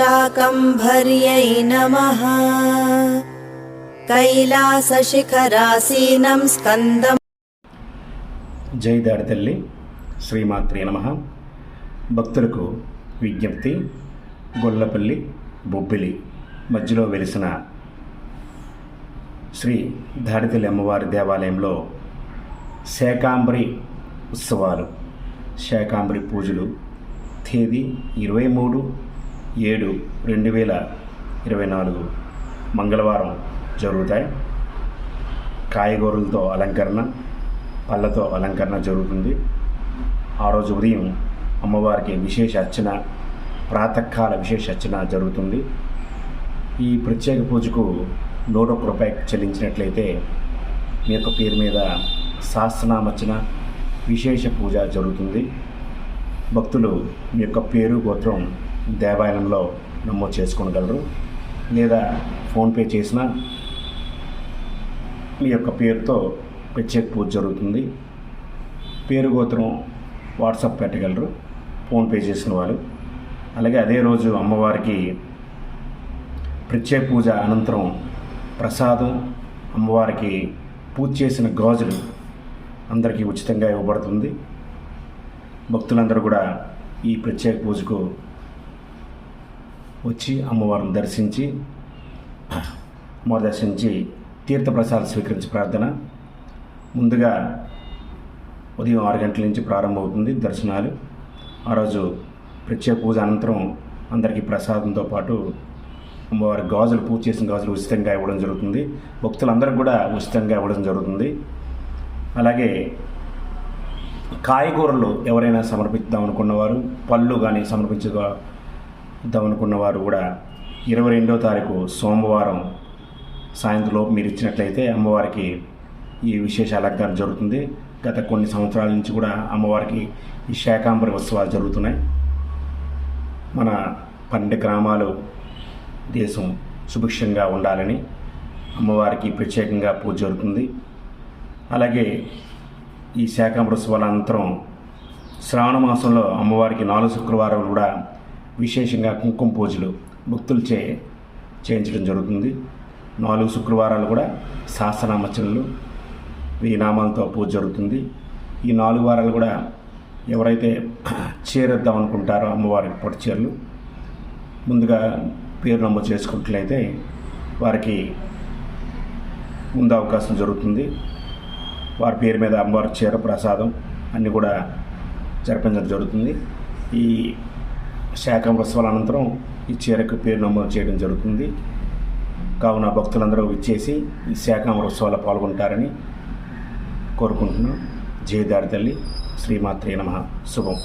श्रीशाकम्भर्यै नमः कैलासशिखरासीनं स्कन्दम् జై దాడి తల్లి శ్రీమాత్రే నమ భక్తులకు విజ్ఞప్తి గొల్లపల్లి బొబ్బిలి మధ్యలో వెలిసిన శ్రీ దాడితల్లి అమ్మవారి దేవాలయంలో శాకాంబరి ఉత్సవాలు శాకాంబరి పూజలు తేదీ ఇరవై మూడు ఏడు రెండు వేల ఇరవై నాలుగు మంగళవారం జరుగుతాయి. కాయగూరలతో అలంకరణ పళ్ళతో అలంకరణ జరుగుతుంది. ఆ రోజు ఉదయం అమ్మవారికి విశేష అర్చన ప్రాతకాల విశేష అర్చన జరుగుతుంది. ఈ ప్రత్యేక పూజకు నూట ఒక్క రూపాయి చెల్లించినట్లయితే మీ యొక్క పేరు మీద శాస్త్రనామర్చన విశేష పూజ జరుగుతుంది. భక్తులు మీ యొక్క పేరు గోత్రం దేవాలయంలో నమోదు చేసుకోగలరు లేదా ఫోన్పే చేసినా మీ యొక్క పేరుతో ప్రత్యేక పూజ జరుగుతుంది. పేరు గోత్రం వాట్సాప్ పెట్టగలరు. ఫోన్పే చేసిన వాళ్ళు అలాగే అదే రోజు అమ్మవారికి ప్రత్యేక పూజ అనంతరం ప్రసాదం అమ్మవారికి పూజ చేసిన గాజులు అందరికీ ఉచితంగా ఇవ్వబడుతుంది. భక్తులందరూ కూడా ఈ ప్రత్యేక పూజకు వచ్చి అమ్మవారిని దర్శించి అమ్మవారి దర్శించి తీర్థప్రసాదం స్వీకరించి ప్రార్థన. ముందుగా ఉదయం ఆరు గంటల నుంచి ప్రారంభమవుతుంది దర్శనాలు. ఆ రోజు ప్రత్యేక పూజ అనంతరం అందరికీ ప్రసాదంతో పాటు అమ్మవారి గాజులు పూజ చేసిన గాజులు ఉచితంగా ఇవ్వడం జరుగుతుంది. భక్తులందరికీ కూడా ఉచితంగా ఇవ్వడం జరుగుతుంది. అలాగే కాయగూరలు ఎవరైనా సమర్పిద్దాం అనుకున్నవారు పళ్ళు కానీ సమర్పించుదాం అనుకున్నవారు కూడా ఇరవై రెండో తారీఖు సోమవారం సాయంత్రం లోపు మీరు ఇచ్చినట్లయితే అమ్మవారికి ఈ విశేష అలంకారం జరుగుతుంది. గత కొన్ని సంవత్సరాల నుంచి కూడా అమ్మవారికి ఈ శాకాంబరి ఉత్సవాలు జరుగుతున్నాయి. మన పన్నెండు గ్రామాలు దేశం సుభిక్షంగా ఉండాలని అమ్మవారికి ప్రత్యేకంగా పూజ జరుగుతుంది. అలాగే ఈ శాకాంబరి ఉత్సవాల అనంతరం శ్రావణ మాసంలో అమ్మవారికి నాలుగు శుక్రవారం కూడా విశేషంగా కుంకుమ పూజలు భక్తులచే చేయించడం జరుగుతుంది. నాలుగు శుక్రవారాలు కూడా సహస్రనామచనలు వెయ్యి నామాలతో పూజ జరుగుతుంది. ఈ నాలుగు వారాలు కూడా ఎవరైతే చేరేద్దాం అనుకుంటారో అమ్మవారికి పొట్టి చీరలు ముందుగా పేరు నమోదు చేసుకున్నట్లయితే వారికి ముందు అవకాశం జరుగుతుంది. వారి పేరు మీద అమ్మవారి చీర ప్రసాదం అన్నీ కూడా జరిపించడం జరుగుతుంది. ఈ శాఖ ఉత్సవాల అనంతరం ఈ చీరకు పేరు నమోదు చేయడం జరుగుతుంది. కావున భక్తులందరూ విచ్చేసి ఈ శాఖామర ఉత్సవాల్లో పాల్గొంటారని కోరుకుంటున్నాం. జయదారి తల్లి శ్రీమాత్రే నమ. శుభం.